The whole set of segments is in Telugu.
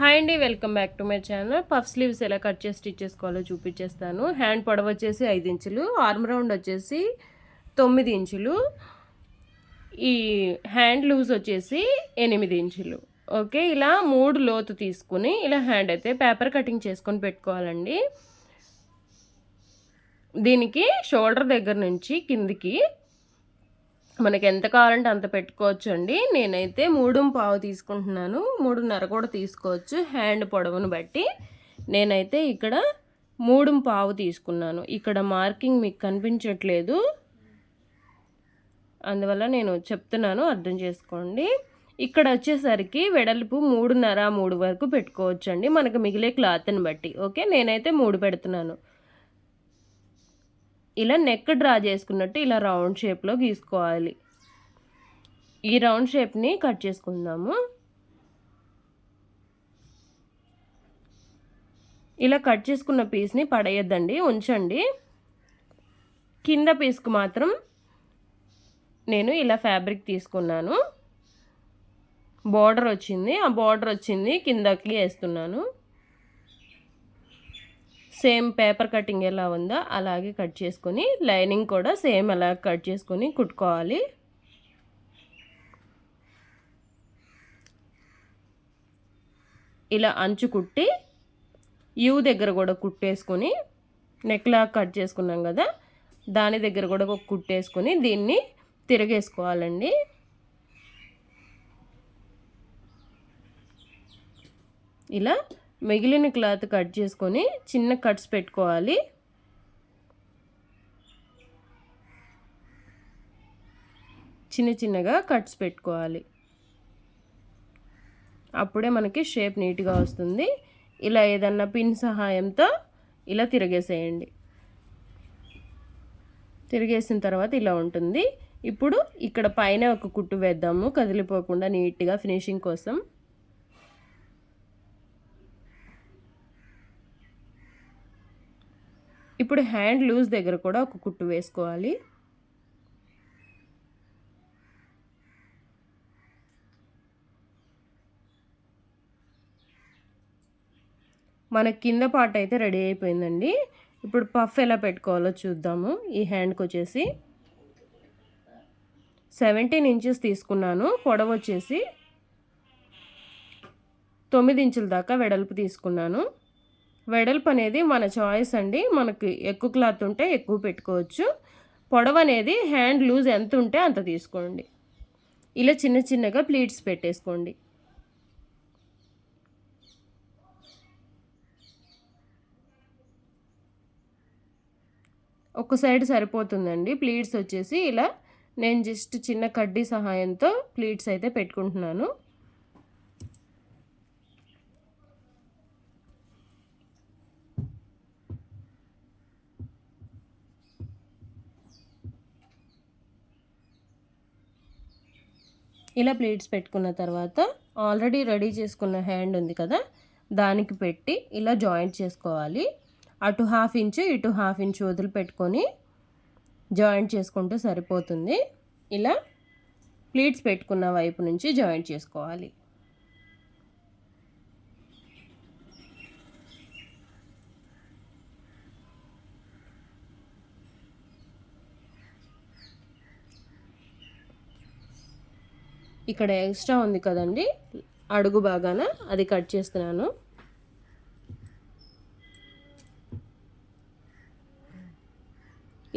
హాయ్ అండి welcome back to my channel. Puff sleeves ఎలా కట్ చేసి స్టిచ్ చేసుకోవాలో చూపించేస్తాను హ్యాండ్ పొడవు వచ్చేసి ఐదు ఇంచులు ఆర్మ్ రౌండ్ వచ్చేసి తొమ్మిది ఇంచులు ఈ హ్యాండ్ లూజ్ వచ్చేసి ఎనిమిది ఇంచులు. ఓకే ఇలా మూడు లోతు తీసుకుని ఇలా హ్యాండ్ అయితే పేపర్ కటింగ్ చేసుకొని పెట్టుకోవాలండి. దీనికి షోల్డర్ దగ్గర నుంచి కిందికి మనకి ఎంత కావాలంటే అంత పెట్టుకోవచ్చు అండి నేనైతే మూడు పావు తీసుకుంటున్నాను. మూడున్నర కూడా తీసుకోవచ్చు. హ్యాండ్ పొడవును బట్టి నేనైతే ఇక్కడ మూడు పావు తీసుకున్నాను. ఇక్కడ మార్కింగ్ మీకు కనిపించట్లేదు. అందువల్ల నేను చెప్తున్నాను అర్థం చేసుకోండి. ఇక్కడ వచ్చేసరికి వెడల్పు మూడున్నర మూడు వరకు పెట్టుకోవచ్చు అండి మనకు మిగిలే క్లాత్ని బట్టి ఓకే? నేనైతే మూడు పెడుతున్నాను. ఇలా నెక్ డ్రా చేసుకున్నట్టు ఇలా రౌండ్ షేప్లో గీసుకోవాలి. ఈ రౌండ్ షేప్ని కట్ చేసుకుందాము. ఇలా కట్ చేసుకున్న పీస్ని పడేయద్దండి ఉంచండి. కింద పీస్కు మాత్రం నేను ఇలా ఫ్యాబ్రిక్ తీసుకున్నాను. బార్డర్ వచ్చింది ఆ బార్డర్ వచ్చింది కిందకి వేస్తున్నాను. సేమ్ పేపర్ కటింగ్ ఎలా ఉందో అలాగే కట్ చేసుకొని లైనింగ్ కూడా సేమ్ అలా కట్ చేసుకొని కుట్టుకోవాలి. ఇలా అంచు కుట్టి యూ దగ్గర కూడా కుట్టేసుకొని నెక్లా కట్ చేసుకున్నాం కదా దాని దగ్గర కూడా ఒక కుట్టేసుకొని దీన్ని తిరగేసుకోవాలండి. ఇలా మిగిలిన క్లాత్ కట్ చేసుకొని చిన్న కట్స్ పెట్టుకోవాలి. చిన్న చిన్నగా కట్స్ పెట్టుకోవాలి. అప్పుడే మనకి షేప్ నీట్గా వస్తుంది. ఇలా ఏదన్నా పిన్ సహాయంతో ఇలా తిరిగేసేయండి. తిరిగేసిన తర్వాత ఇలా ఉంటుంది. ఇప్పుడు ఇక్కడ పైన ఒక కుట్టు వేద్దాము. కదిలిపోకుండా నీట్గా ఫినిషింగ్ కోసం. ఇప్పుడు హ్యాండ్ లూజ్ దగ్గర కూడా ఒక కుట్టు వేసుకోవాలి. మన కింద పార్ట్ అయితే రెడీ అయిపోయిందండి. ఇప్పుడు పఫ్ ఎలా పెట్టుకోవాలో చూద్దాము. ఈ హ్యాండ్కి వచ్చేసి సెవెంటీన్ ఇంచెస్ తీసుకున్నాను. పొడవు వచ్చేసి తొమ్మిది ఇంచుల దాకా వెడల్పు తీసుకున్నాను. వెడల్పు అనేది మన చాయిస్ అండి. మనకి ఎక్కువ క్లాత్ ఉంటే ఎక్కువ పెట్టుకోవచ్చు. పొడవు అనేది హ్యాండ్ లూజ్ ఎంత ఉంటే అంత తీసుకోండి. ఇలా చిన్న చిన్నగా ప్లీట్స్ పెట్టేసుకోండి. ఒక సైడ్ సరిపోతుందండి. ప్లీట్స్ వచ్చేసి ఇలా నేను జస్ట్ చిన్న కడ్డీ సహాయంతో ప్లీట్స్ అయితే పెట్టుకుంటున్నాను. ఇలా ప్లేట్స్ పెట్టుకున్న తర్వాత ఆల్రెడీ రెడీ చేసుకున్న హ్యాండ్ ఉంది కదా దానికి పెట్టి ఇలా జాయింట్ చేసుకోవాలి. అటు హాఫ్ ఇంచు ఇటు హాఫ్ ఇంచు వదిలిపెట్టుకొని జాయింట్ చేసుకుంటే సరిపోతుంది. ఇలా ప్లీట్స్ పెట్టుకున్న వైపు నుంచి జాయింట్ చేసుకోవాలి. ఇక్కడ ఎక్స్ట్రా ఉంది కదండి. అడుగు బాగాన అది కట్ చేస్తున్నాను.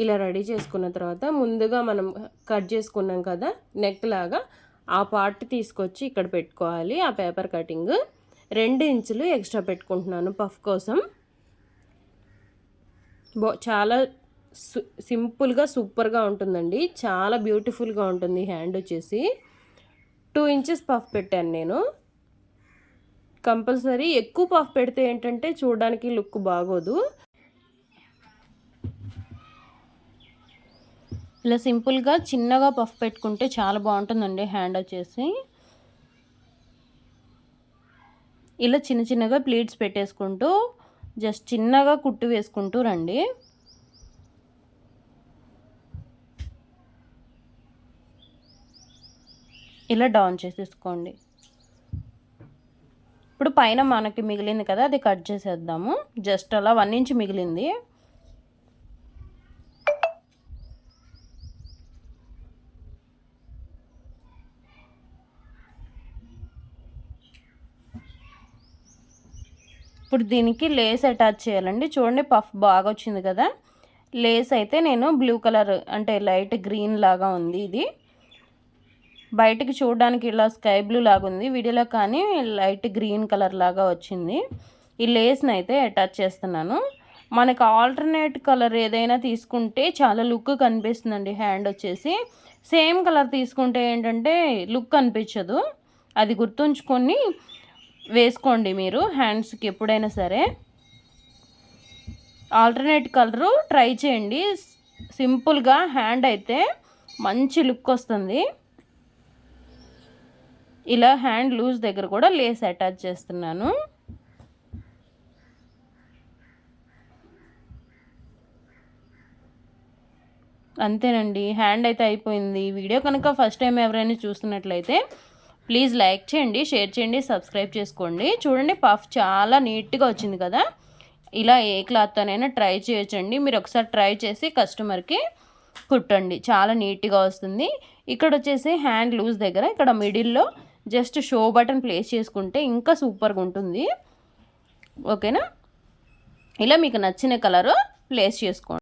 ఇలా రెడీ చేసుకున్న తర్వాత ముందుగా మనం కట్ చేసుకున్నాం కదా నెక్ లాగా ఆ పార్ట్ తీసుకొచ్చి ఇక్కడ పెట్టుకోవాలి ఆ పేపర్ కటింగ్ రెండు ఇంచులు ఎక్స్ట్రా పెట్టుకుంటున్నాను పఫ్ కోసం. బో చాలా సింపుల్గా సూపర్గా ఉంటుందండి. చాలా బ్యూటిఫుల్గా ఉంటుంది హ్యాండ్ వచ్చేసి. టూ ఇంచెస్ పఫ్ పెట్టాను నేను. కంపల్సరీ ఎక్కువ పఫ్ పెడితే ఏంటంటే చూడడానికి లుక్ బాగోదు. ఇలా సింపుల్గా చిన్నగా పఫ్ పెట్టుకుంటే చాలా బాగుంటుందండి హ్యాండ్ వచ్చేసి. ఇలా చిన్న చిన్నగా ప్లీట్స్ పెట్టేసుకుంటూ జస్ట్ చిన్నగా కుట్టు వేసుకుంటూ రండి. ఇలా డౌన్ చేసేసుకోండి. ఇప్పుడు పైన మనకి మిగిలింది కదా అది కట్ చేసేద్దాము. జస్ట్ అలా వన్ ఇంచ్ మిగిలింది. ఇప్పుడు దీనికి లేస్ అటాచ్ చేయాలండి. చూడండి పఫ్ బాగా వచ్చింది కదా. లేస్ అయితే నేను బ్లూ కలర్ అంటే లైట్ గ్రీన్ లాగా ఉంది ఇది. బయటకి చూడడానికి ఇలా స్కై బ్లూ లాగా ఉంది వీడియోలో కానీ లైట్ గ్రీన్ కలర్ లాగా వచ్చింది. ఈ లేస్ని అయితే అటాచ్ చేస్తున్నాను. మనకు ఆల్టర్నేట్ కలర్ ఏదైనా తీసుకుంటే చాలా లుక్ కనిపిస్తుందండి హ్యాండ్ వచ్చేసి. సేమ్ కలర్ తీసుకుంటే ఏంటంటే లుక్ కనిపించదు. అది గుర్తుంచుకొని వేసుకోండి మీరు హ్యాండ్స్కి ఎప్పుడైనా సరే. ఆల్టర్నేట్ కలరు ట్రై చేయండి. సింపుల్గా హ్యాండ్ అయితే మంచి లుక్ వస్తుంది. ఇలా హ్యాండ్ లూజ్ దగ్గర కూడా లేస్ అటాచ్ చేస్తున్నాను. అంతేనండి హ్యాండ్ అయితే అయిపోయింది. వీడియో కనుక ఫస్ట్ టైం ఎవరైనా చూస్తున్నట్లయితే ప్లీజ్ లైక్ చేయండి షేర్ చేయండి సబ్స్క్రైబ్ చేసుకోండి. చూడండి పఫ్ చాలా నీట్గా వచ్చింది కదా. ఇలా ఏ క్లాత్తోనైనా ట్రై చేయొచ్చండి. మీరు ఒకసారి ట్రై చేసి కస్టమర్కి కుట్టండి. చాలా నీట్గా వస్తుంది. ఇక్కడ వచ్చేసి హ్యాండ్ లూజ్ దగ్గర ఇక్కడ మిడిల్లో జస్ట్ షో బటన్ ప్లేస్ చేసుకుంటే ఇంకా సూపర్గా ఉంటుంది. ఓకేనా? ఇలా మీకు నచ్చిన కలరు ప్లేస్ చేసుకోండి.